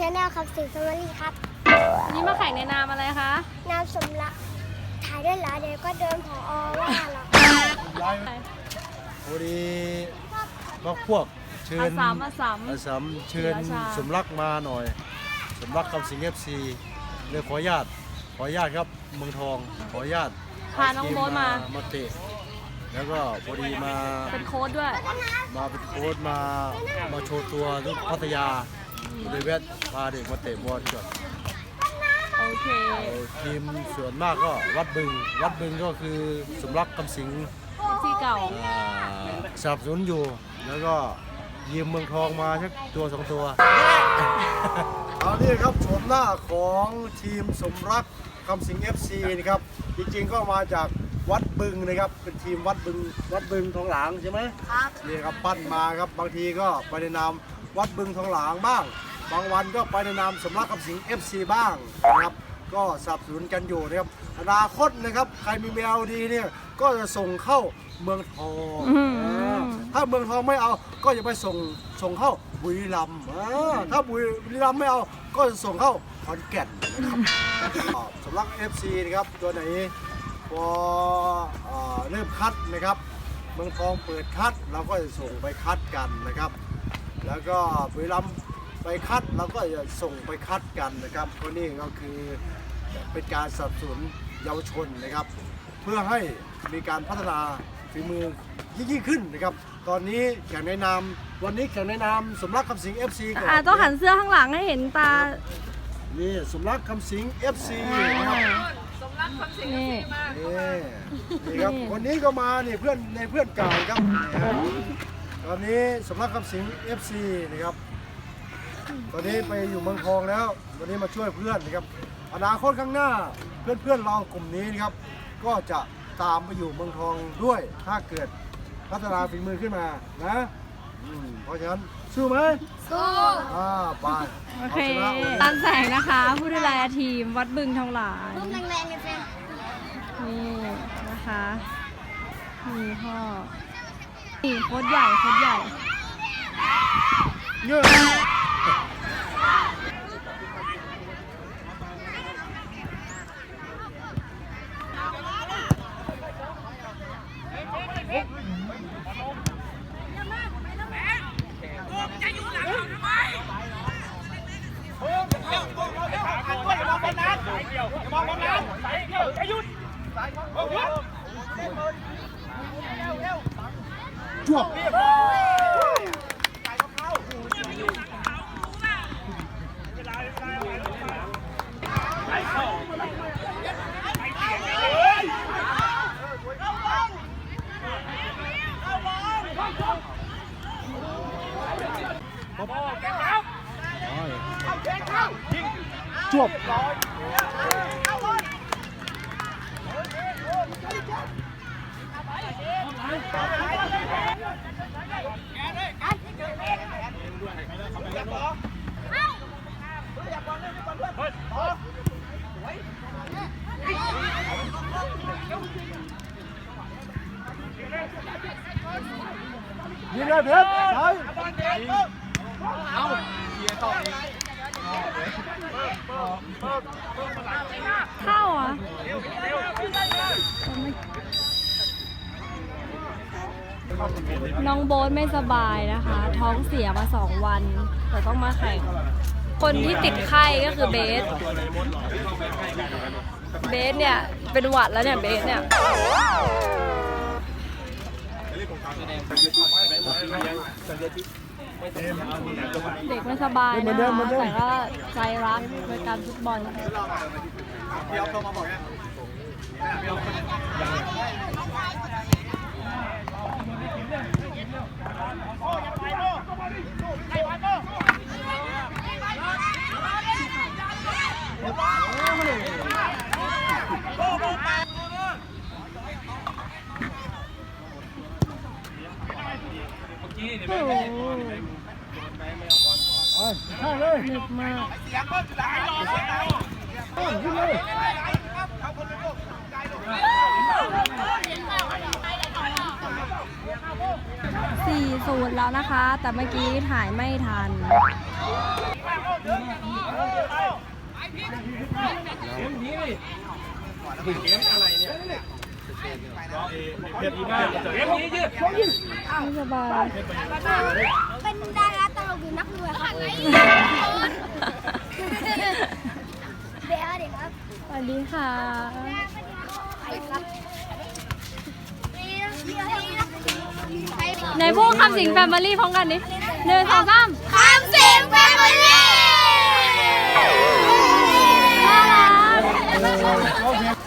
ชแนลครับสิงห์สวัสดีครับวันนี้มาแข่งในนามอะไรคะ นามสมรักถ่ายด้วยเหรอเดี๋ยวก็เดินผอว่าหรอกพอดีก็พวกเชิอาญสามอาสามอาสามเชิญศรีราชาสมรักมาหน่อย สมรักคำสิงห์เอฟซีเลยขออนุญาตขออนุญาตครับเมืองทองขออนุญาตพาน้องโบ๊ทมามาเตะแล้วก็พอดีมาเป็นโค้ดด้วย มาเป็นโค้ชมามาโชว์ตัวที่พัทยา เลยแวะพาเด็กมาเตะบอลก่อนโอเคเอาทีมส่วนมากก็วัดบึง วัดบึงก็คือสมรักคำสิงห์ที่เก่าอ่าสนับสนุนอยู่ แล้วก็ยืมเมืองทองมาสักตัวสองตัว เอานี่ครับโฉมหน้าของทีมสมรักคำสิงห์ FC นะครับ จริงๆก็มาจากวัดบึงนะครับ เป็นทีมวัดบึงวัดบึงทองหลางใช่ไหม ครับ นี่ครับปั้นมาครับบางทีก็ไปในนามวัดบึงทองหลางบ้าง บางวันก็ไปในนามสมรักคำสิงห์ FC บ้างนะครับ ก็สนับสนุนกันอยู่นะครับอนาคตนะครับ ใครมีแมวดีเนี่ยก็จะส่งเข้าเมืองทองอืม อ่าถ้าเมืองทองไม่เอาก็จะไปส่งส่งเข้าบุรีรัมย์อ่าถ้าบุรีรัมย์ไม่เอาก็จะส่งเข้าขอนแก่นนะครับอ่าสำหรับ FC นะครับตัวไหนพออ่าเริ่มคัดนะครับ เมืองทองเปิดคัดเราก็จะส่งไปคัดกันนะครับ แล้วก็บุรีรัมย์ ไปคัดเราก็จะส่งไปคัดกันนะครับเพราะนี่ก็คือเป็นการสนับสนุนเยาวชนนะครับ เพื่อให้มีการพัฒนาฝีมือยิ่งๆขึ้นนะครับ ตอนนี้แข่งในนามวันนี้แข่งในนามสมรักคำสิง FC ก่อนอ่าต้องหันเสื้อข้างหลังให้เห็นตา นี่สมรักคำสิง FC นะครับนี่นี่นี่ครับวันนี้ก็มานี่เพื่อนในเพื่อนเก่าครับนี่ฮะตอนนี้สำนักคำสิง FC นะครับ ตอนนี้ไปอยู่เมืองทองแล้ว วันนี้มาช่วยเพื่อนนะครับ อนาคตข้างหน้าเพื่อนเพื่อนๆเรากลุ่มนี้นะครับ ก็จะตามไปอยู่เมืองทองด้วย ถ้าเกิดพัฒนาฝีมือขึ้นมานะอืมเพราะฉะนั้นสู้ไหมสู้อ่าไปโอเคาชนะวันนี้ ตันแสงนะคะ ผู้ดูแลทีมวัดบึงทองหลางรูปแรงๆเลยแฟนนี่นะคะนี่พ่อนี่โค้ดใหญ่โค้ดใหญ่ เยอะ จวบจวบยิง เลยเพชรซ้าย เข้าอะน้องโบ๊ทไม่สบายนะคะ ท้องเสียมาสองวัน แต่ต้องมาแข่งคนที่ติดไข้ก็คือเบส เบสเนี่ย เป็นหวัดแล้วเนี่ย เบสเนี่ย เด็กไม่สบายนะคะแต่ก็ใจรักโดยการฟุตบอลเดี๋ยวโทรมาบอกนะโห ข้างเลย นึกมาก ข้างขึ้นเลย สี่ ศูนย์แล้วนะคะ แต่เมื่อกี้ถ่ายไม่ทัน ไม่สบายเป็นดาราตลกหรือนักมวยครับเดี๋ยวเดี๋ยวครับสวัสดีค่ะ ไปครับ ใครบอกในพวกคำสิงแฟมิลี่พร้อมกันดิหนึ่งสองสามคำสิงแฟมิลี่น่ารัก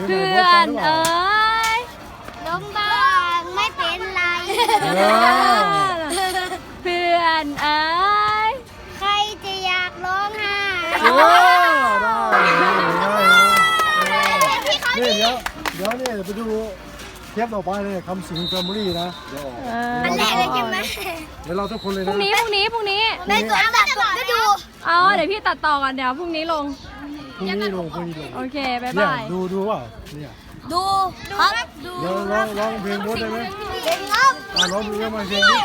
เพื่อนเอ้ยล้มบ้างไม่เป็นไรเออเพื่อนเอ้ยใครจะอยากร้องไห้โอ้ได้ได้พี่เขานี่เดี๋ยวเดี๋ยวนี่ไปดู เทปต่อไปเลยคำสิงแฟมิลี่นะเดี๋ยวออกเอออันแรกเลยใช่ไหมเดี๋ยวเราทุกคนเลยพรุ่นะงนี้พรุ่งนี้พรุ่งนี้ในสวนตัดผมก็ดูเอาเดี๋ยวพี่ตัดต่อก่อนเดี๋ยวพรุ่งนี้ลง พรุ่งนี้ลงพรุ่งนี้ลงโอเคบ๊ายเนี่ยบาย ดูดูว่าเนี่ยดูครับดูเดี๋ยวร้องร้องเพลงโบสได้ไหมเล่นครับ อะร้องเพลงมาเพลงนี้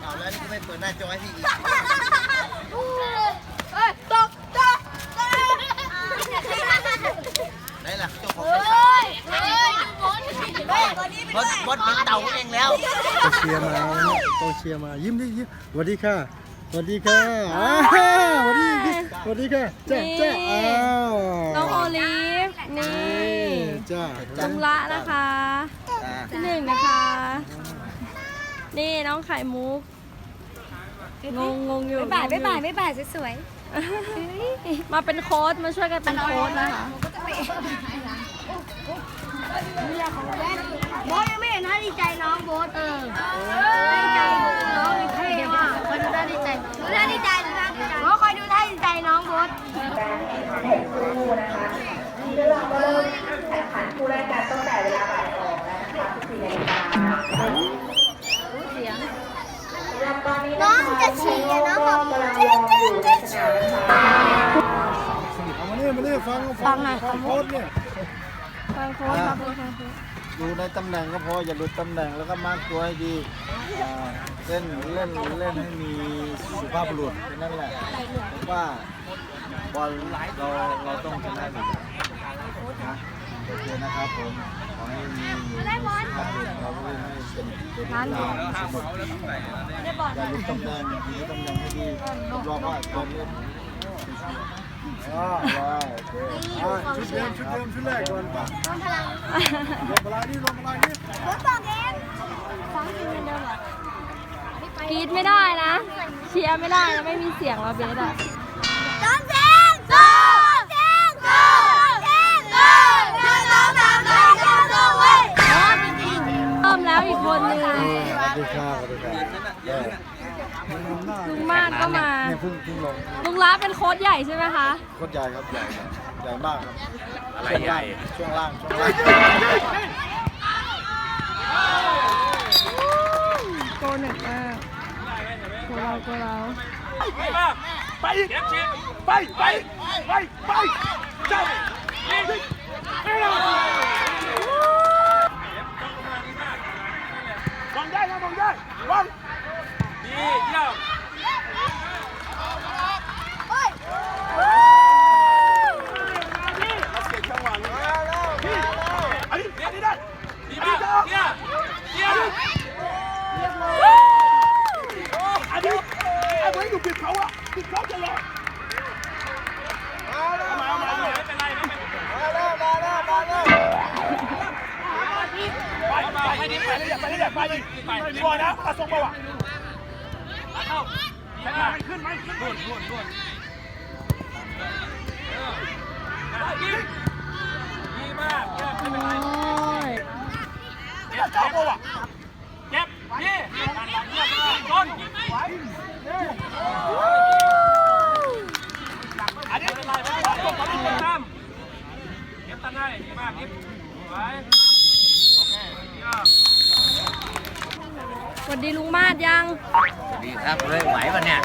เอาแล้วนี่ก็ไม่เปิดหน้าจอให้พี่อีก เอ้ยตกตกตก ไหนล่ะเจ้าของ เฮ้ยเฮ้ยบอลเฮ้ยบอลนี้ บดบดเป็นเต่าเองแล้ว ก็เชียร์มา เนี่ยต้องเชียร์มายิ้มดิยิ้มสวัสดีค่ะสวัสดีค่ะอ้าวสวัสดีสวัสดีค่ะจ้าจ้าอ้าวน้องโอลิฟนี่จ้าลุงละนะคะอ่าที่หนึ่งนะคะ นี่น้องไข่มุกงงงงอยู่บ๊ายบายบ๊ายบายบ๊ายบายสวยมาเป็นโค้ดมาช่วยกันเป็นโค้ดนะคะๆบอสยังไม่เห็นท่าดีใจน้องโบสเออดีใจน้อ ดูในตำแหน่งก็พออย่าหลุดตำแหน่งแล้วก็มาร์กตัวให้ดีอ่าเล่นเล่นเล่นให้มีสุภาพบุรุษแค่นั้นแหละผมว่าบอลเราเราต้องชนะอยู่นะโอเคนะครับผมขอให้มีสุภาพบุรุษเราเล่นให้เป็นเป็นกีฬาสนุกอย่าหลุดตำแหน่งอยู่ในตำแหน่งให้ดีรับรองว่าบอลเล่น อ่าว้โอเคอ่าชุดเดิมชุดเดิมชุดแรกก่อนป่ะต้องพลังลงพลายนี่ลงพลายนี่โบสบอเองฟังอยู่เหมือนเดิมเหรอกรีดไม่ได้นะ เชียร์ไม่ได้นะไม่มีเสียงเราเบสอะจอมแจงโซ่แจงโซ่แจงโซ่หนึ่งสองสามสี่ห้าหกเว้ยเริ่มแล้วอีกคนนึงสวัสดีครับสวัสดีครับ ลุงมาดก็มาเนี่ยเพิ่งเพิ่งลงลุงล้าเป็นโค้ดใหญ่ใช่ไหมคะโคตรใหญ่ครับใหญ่ครับใหญ่มากครับอะไรใหญ่ ช่วงล่างช่วงล่างโกหนึ่งมากโกเราโกเราไปอีกไปไปไปไปเจ้าบอลได้นะบอลได้บอลดีเยี่ยมอันนี้อันนี้ได้ดีมากเยี่ยมเยี่ยมอันนี้ไอ้เว้ยอยู่ปิดเขาอะปิดเขาจะรอมามามาไม่เป็นไรไม่เป็นไปไปไปดิไปเลย ไปเลยไปเลยไปก่อนนะมาส่งมาว่ะเข้าใช่ไหมขึ้นไหมขึ้นนู่นนู่นนู่นดีมากเยี่ยมไม่เป็นไรโอ้ยเก็บจับว่ะเก็บนี่ต้น ยัง ดีครับเลยไหวป่ะเนี่ย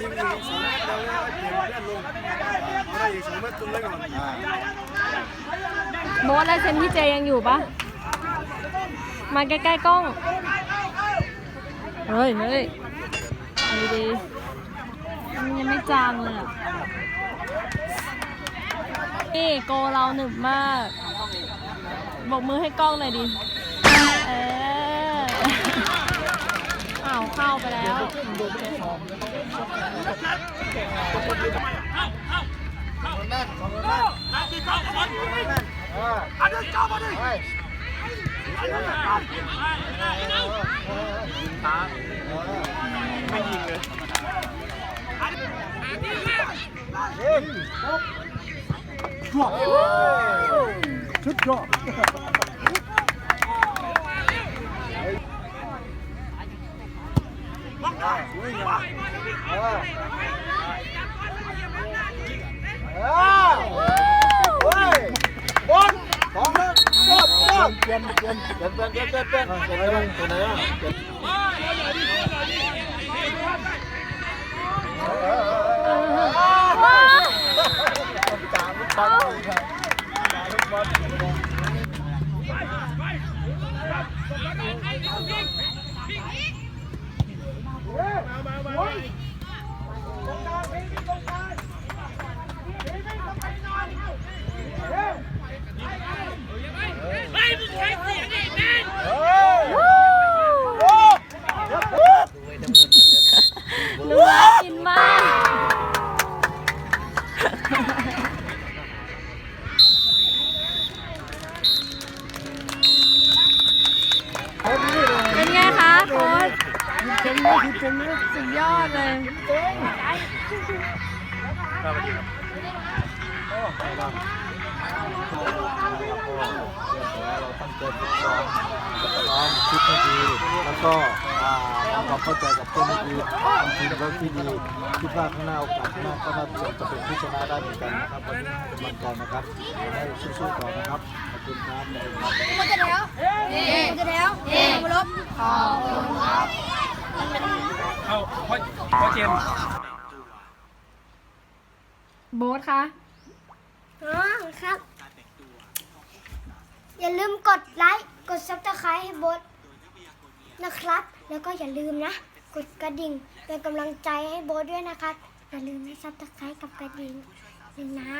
ยิงยิงสองนัดแล้วก็เปลี่ยนเพื่อนลงไม่ได้ยิงงนัดตุ้มไว้ก่นโบ๊ทและเซนพี่เจยังอยู่ปะมาใกล้ๆกล้อง เฮ้ยเฮ้ยดีดี มันยังไม่จางเลยอะ นี่โกเราหนึบมากบอกมือให้กล้องหน่อยดิ เอออ้าวเข้าไปแล้วอันนี้เจ้ามาดิชุดยอดเฮ้ยบอลสองแล้ว จบจบเปลี่ยนเปลี่ยนเปลี่ยนเปลี่ยนเปลี่ยนเปลี่ยนเปลี่ยนเปลี่ยนอะไรเปลี่ยนอะไรอะเปลี่ยน บอลครับด่าลูกบอลเร็ว เราตั้งใจฝึกซ้อมซ้อมคิดให้ดี แล้วก็ทำความเข้าใจกับเพื่อนให้ดีทำทีมเวิร์กที่ดีคิดว่าข้างหน้าโอกาสข้างหน้าก็น่าจะจะเป็นผู้ชนะได้เหมือนกันนะครับวันนี้เป็นกำลังใจนะครับให้สู้ๆต่อนะครับขอบคุณครับมันจะแล้วมันจะแล้วมาลบขอบคุณครับเอาพ่อพ่อเจม โบ๊ทคะ อ๋อครับ อย่าลืมกดไลค์ กดซับสไครต์ให้โบทนะครับ แล้วก็อย่าลืมนะ กดกระดิ่งเป็นกำลังใจให้โบทด้วยนะครับ อย่าลืมให้ซับสไครต์กับกระดิ่งหนึ่งนะ